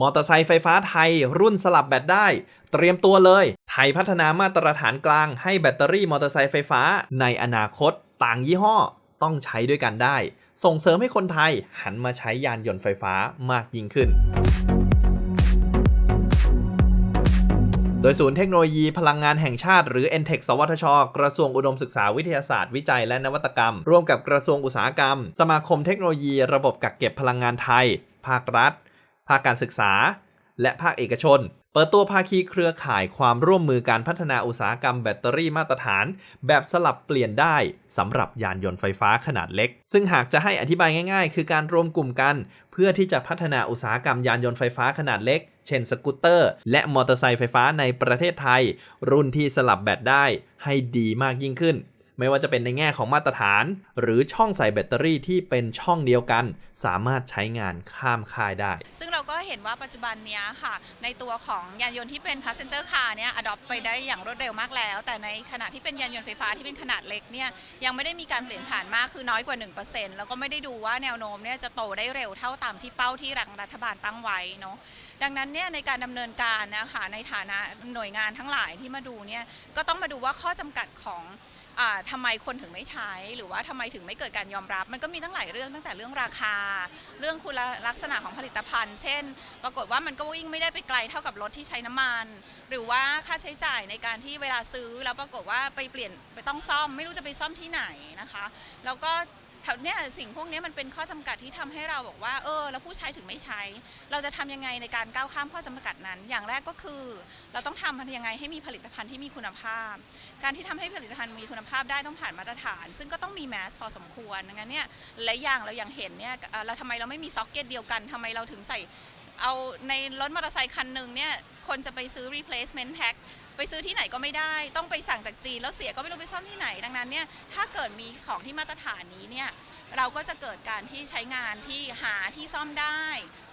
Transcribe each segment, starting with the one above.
มอเตอร์ไซค์ไฟฟ้าไทยรุ่นสลับแบตได้ เตรียมตัวเลย ไทยพัฒนามาตรฐานกลางให้แบตเตอรี่มอเตอร์ไซค์ไฟฟ้าในอนาคตต่างยี่ห้อต้องใช้ด้วยกันได้ ส่งเสริมให้คนไทยหันมาใช้ยานยนต์ไฟฟ้ามากยิ่งขึ้น โดยศูนย์เทคโนโลยีพลังงานแห่งชาติหรือ n t e c h สวทช กระทรวงอุดมศึกษาวิทยาศาสตร์วิจัยและนวัตกรรม ร่วมกับกระทรวงอุตสาหกรรม สมาคมเทคโนโลยี ระบบกักเก็บพลังงานไทย ภาครัฐ ภาคการศึกษา และภาคเอกชน เปิดตัวภาคีเครือข่ายความร่วมมือการพัฒนาอุตสาหกรรมแบตเตอรี่มาตรฐาน แบบสลับเปลี่ยนได้สำหรับยานยนต์ไฟฟ้าขนาดเล็ก ซึ่งหากจะให้อธิบายง่ายๆ คือการรวมกลุ่มกัน เพื่อที่จะพัฒนาอุตสาหกรรมยานยนต์ไฟฟ้าขนาดเล็ก เช่นสกูตเตอร์ และมอเตอร์ไซค์ไฟฟ้าในประเทศไทย รุ่นที่สลับแบตได้ให้ดีมากยิ่งขึ้น ไม่ว่าจะเป็นในแง่ของมาตรฐาน หรือช่องใส่แบตเตอรี่ที่เป็นช่องเดียวกัน สามารถใช้งานข้ามค่ายได้ ซึ่งเราก็เห็นว่าปัจจุบันนี้ค่ะ ในตัวของยานยนต์ที่เป็น passenger car เนี่ย adopt ไปได้อย่างรวดเร็วมากแล้ว แต่ในขณะที่เป็นยานยนต์ไฟฟ้าที่เป็นขนาดเล็กเนี่ยยังไม่ได้มีการเปลี่ยนผ่านมากคือน้อยกว่า 1%แล้วก็ไม่ได้ดูว่าแนวโน้มเนี่ยจะโตได้เร็วเท่าตามที่เป้าที่รัฐบาลตั้งไว้เนาะดังนั้นเนี่ยในการดำเนินการนะคะในฐานะหน่วยงานทั้งหลายที่มาดูเนี่ยก็ต้องมาดูว่าข้อจำกัดของ ทำไมคนถึงไม่ใช้ หรือว่าทำไมถึงไม่เกิดการยอมรับ มันก็มีตั้งหลายเรื่องตั้งแต่เรื่องราคา เรื่องคุณลักษณะของผลิตภัณฑ์ เช่น ปรากฏว่ามันก็วิ่งไม่ได้ไปไกลเท่ากับรถที่ใช้น้ำมัน หรือว่าค่าใช้จ่ายในการที่เวลาซื้อแล้วปรากฏว่าไปเปลี่ยนไปต้องซ่อม ไม่รู้จะไปซ่อมที่ไหนนะคะ แล้วก็ แถวเนี้ยสิ่งพวกนี้มันเป็นข้อจำกัดที่ทำให้เราบอกว่าเออแล้วผู้ใช้ถึงไม่ใช้ เราจะทำยังไงในการก้าวข้ามข้อจำกัดนั้น อย่างแรกก็คือ เราต้องทำยังไงให้มีผลิตภัณฑ์ที่มีคุณภาพ การที่ทำให้ผลิตภัณฑ์มีคุณภาพได้ต้องผ่านมาตรฐาน ซึ่งก็ต้องมีแมสพอสมควรดังนั้นเนี่ยหลายอย่างเราอย่างเห็นเนี่ยเอ่อเราทำไมเราไม่มีซ็อกเก็ตเดียวกันทำไมเราถึงใส่เอาในรถมอเตอร์ไซค์คันหนึ่งเนี่ยคนจะไปซื้อ replacement pack ไปซื้อที่ไหนก็ไม่ได้ ต้องไปสั่งจากจีน แล้วเสียก็ไม่รู้ไปซ่อมที่ไหน ดังนั้นเนี่ยถ้าเกิดมีของที่มาตรฐานนี้เนี่ยเราก็จะเกิดการที่ใช้งานที่หาที่ซ่อมได้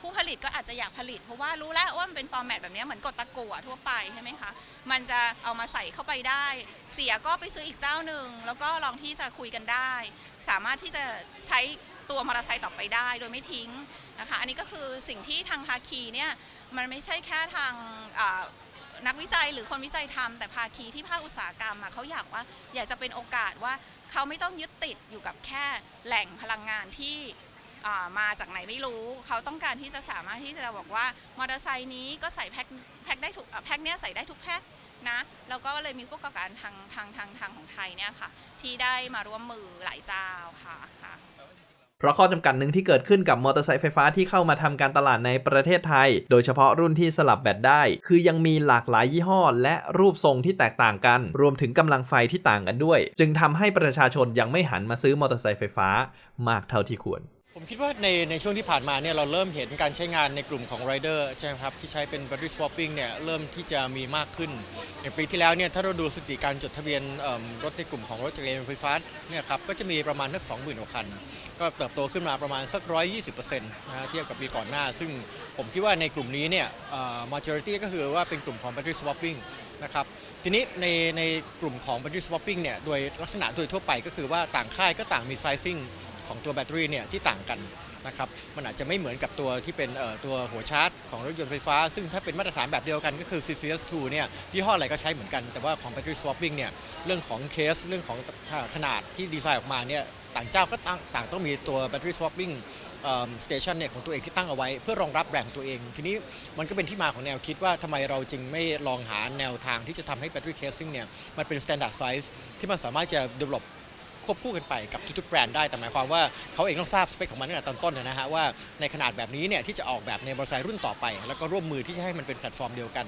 ผู้ผลิตก็อาจจะอยากผลิต เพราะว่ารู้แล้วว่ามันเป็นฟอร์แมตแบบนี้เหมือนกดตะกั่วทั่วไปใช่ไหมคะมันจะเอามาใส่เข้าไปได้ เสียก็ไปซื้ออีกเจ้าหนึ่งแล้วก็ลองที่จะคุยกันได้ สามารถที่จะใช้ตัวมอเตอร์ไซค์ต่อไปได้โดยไม่ทิ้งนะคะอันนี้ก็คือสิ่งที่ทางภาคีเนี่ยมันไม่ใช่แค่ทาง นักวิจัยหรือคนวิจัยทำแต่ภาคีที่ภาคอุตสาหกรรมอะเขาอยากว่าอยากจะเป็นโอกาสว่าเขาไม่ต้องยึดติดอยู่กับแค่แหล่งพลังงานที่มาจากไหนไม่รู้ เขาต้องการที่จะสามารถที่จะบอกว่ามอเตอร์ไซค์นี้ก็ใส่แพ็คแพ็คได้ทุกแพ็คเนี้ยใส่ได้ทุกแพ็คนะแล้วก็เลยมีผู้ประกอบการทางทางทางทางของไทยเนี่ยค่ะที่ได้มาร่วมมือหลายเจ้าค่ะค่ะ เพราะข้อจำกัดหนึ่งที่เกิดขึ้นกับมอเตอร์ไซค์ไฟฟ้าที่เข้ามาทำการตลาดในประเทศไทย โดยเฉพาะรุ่นที่สลับแบตได้ คือยังมีหลากหลายยี่ห้อ และรูปทรงที่แตกต่างกัน รวมถึงกำลังไฟที่ต่างกันด้วย จึงทำให้ประชาชนยังไม่หันมาซื้อมอเตอร์ไซค์ไฟฟ้ามากเท่าที่ควร ผมคิดว่าในในช่วงที่ผ่านมาเนี่ยเราเริ่มเห็นการใช้งานในกลุ่มของ Rider ใช่ไหมครับที่ใช้เป็น battery swapping เนี่ยเริ่มที่จะมีมากขึ้น อย่างปีที่แล้วเนี่ยถ้าเราดูสถิติการจดทะเบียนรถในกลุ่มของรถจักรยานไฟฟ้าเนี่ยครับก็จะมีประมาณสัก20,000กว่าคัน ก็เติบโตขึ้นมาประมาณสัก 120%นะฮะเทียบกับปีก่อนหน้า ซึ่งผมคิดว่าในกลุ่มนี้เนี่ยเอ่อ majority ก็คือว่าเป็นกลุ่มของ battery swapping นะครับทีนี้ในในกลุ่มของ battery swapping เนี่ยโดยลักษณะโดยทั่วไปก็คือว่าต่างค่ายก็ต่างมี sizing ของตัวแบตเตอรี่เนี่ยที่ต่างกันนะครับมันอาจจะไม่เหมือนกับตัวที่เป็นตัวหัวชาร์จของรถยนต์ไฟฟ้า ซึ่งถ้าเป็นมาตรฐานแบบเดียวกันก็คือ CCS2 เนี่ยยี่ห้ออะไรก็ใช้เหมือนกัน แต่ว่าของ battery swapping เนี่ยเรื่องของเคสเรื่องของขนาดที่ดีไซน์ออกมาเนี่ยต่างเจ้าก็ต่างต,างต้องมีตัว battery swapping สเตชันเนี่ยของตัวเองที่ตั้งเอาไว้ เพื่อรองรับแบรนด์ตัวเอง ทีนี้มันก็เป็นที่มาของแนวคิดว่าทำไมเราจึงไม่ลองหาแนวทางที่จะทำให้ battery casing เนี่ยมันเป็น standard size ที่มันสามารถจะ develop ควบคู่กันไปกับทุกๆแบรนด์ได้ แต่หมายความว่าเขาเองต้องทราบสเปคของมันตั้งแต่ตอนต้นนะฮะว่าในขนาดแบบนี้เนี่ยที่จะออกแบบในมอเตอร์ไซค์รุ่นต่อไป แล้วก็ร่วมมือที่จะให้มันเป็นแพลตฟอร์มเดียวกัน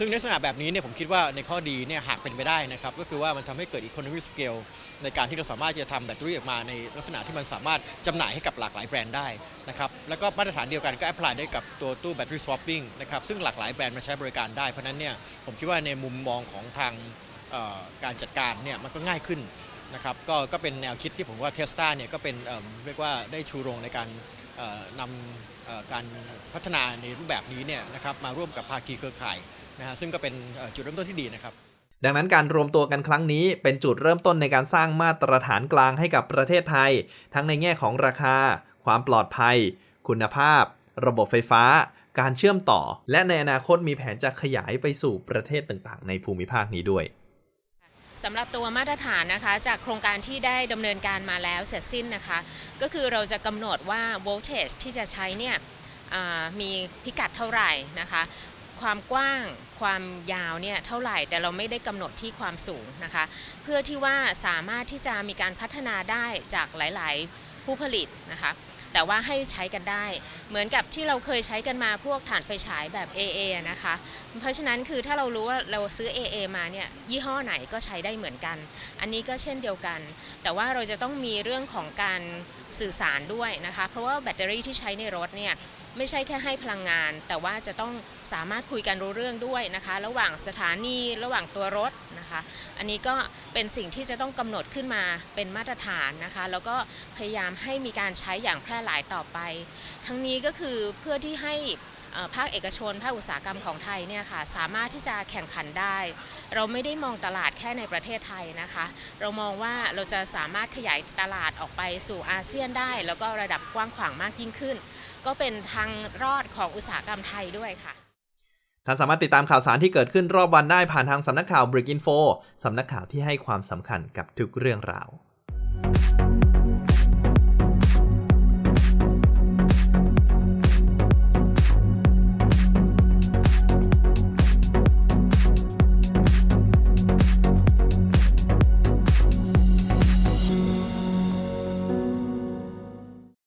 ซึ่งในลักษณะแบบนี้เนี่ยผมคิดว่าในข้อดีเนี่ยหากเป็นไปได้นะครับก็คือว่ามันทำให้เกิด economy scale ในการที่เราสามารถจะทำแบตเตอรี่ออกมาในลักษณะที่มันสามารถจำหน่ายให้กับหลากหลายแบรนด์ได้นะครับแล้วก็มาตรฐานเดียวกันก็ apply ได้กับตัวตู้ battery swapping นะครับซึ่งหลากหลายแบรนด์มาใช้บริการได้เพราะนั้นเนี่ยผมคิดว่าในมุมมองของทางการจัดการเนี่ยมันก็ง่ายขึ้น นะครับก็ก็เป็นแนวคิดที่ผมว่าเทสตาเนี่ยก็เป็นเอิ่มเรียกว่าได้ชูโรงในการเอ่อนำเอ่อการพัฒนาในรูปแบบนี้เนี่ยนะครับมาร่วมกับภาคีเครือข่ายนะฮะซึ่งก็เป็นจุดเริ่มต้นที่ดีนะครับ ดังนั้นการรวมตัวกันครั้งนี้เป็นจุดเริ่มต้นในการสร้างมาตรฐานกลางให้กับประเทศไทย ทั้งในแง่ของราคา ความปลอดภัย คุณภาพ ระบบไฟฟ้า การเชื่อมต่อ และในอนาคตมีแผนจะขยายไปสู่ประเทศต่างๆ ในภูมิภาคนี้ด้วย สำหรับตัวมาตรฐานนะคะจากโครงการที่ได้ดำเนินการมาแล้วเสร็จสิ้นนะคะ ก็คือเราจะกำหนดว่า voltage ที่จะใช้เนี่ยมีพิกัดเท่าไหร่นะคะ ความกว้างความยาวเนี่ยเท่าไหร่แต่เราไม่ได้กำหนดที่ความสูงนะคะ เพื่อที่ว่าสามารถที่จะมีการพัฒนาได้จากหลาย ๆ ผู้ผลิตนะคะแต่ว่าให้ใช้กันได้ เหมือนกับที่เราเคยใช้กันมาพวกถ่านไฟฉายแบบ AA นะคะ เพราะฉะนั้นคือถ้าเรารู้ว่าเราซื้อ AA มาเนี่ยยี่ห้อไหนก็ใช้ได้เหมือนกัน อันนี้ก็เช่นเดียวกัน แต่ว่าเราจะต้องมีเรื่องของการสื่อสารด้วยนะคะ เพราะว่าแบตเตอรี่ที่ใช้ในรถเนี่ย ไม่ใช่แค่ให้พลังงาน แต่ว่าจะต้องสามารถคุยกันรู้เรื่องด้วยนะคะ ระหว่างสถานีระหว่างตัวรถนะคะ อันนี้ก็เป็นสิ่งที่จะต้องกำหนดขึ้นมาเป็นมาตรฐานนะคะ แล้วก็พยายามให้มีการใช้อย่างแพร่หลายต่อไป ทั้งนี้ก็คือเพื่อที่ให้ ภาคเอกชน ภาคอุตสาหกรรมของไทยเนี่ยค่ะสามารถที่จะแข่งขันได้ เราไม่ได้มองตลาดแค่ในประเทศไทยนะคะ เรามองว่าเราจะสามารถขยายตลาดออกไปสู่อาเซียนได้ แล้วก็ระดับกว้างขวางมากยิ่งขึ้น ก็เป็นทางรอดของอุตสาหกรรมไทยด้วยค่ะท่านสามารถติดตามข่าวสารที่เกิดขึ้นรอบวันได้ผ่านทางสำนักข่าว Brick Info สำนักข่าวที่ให้ความสำคัญกับทุกเรื่องราว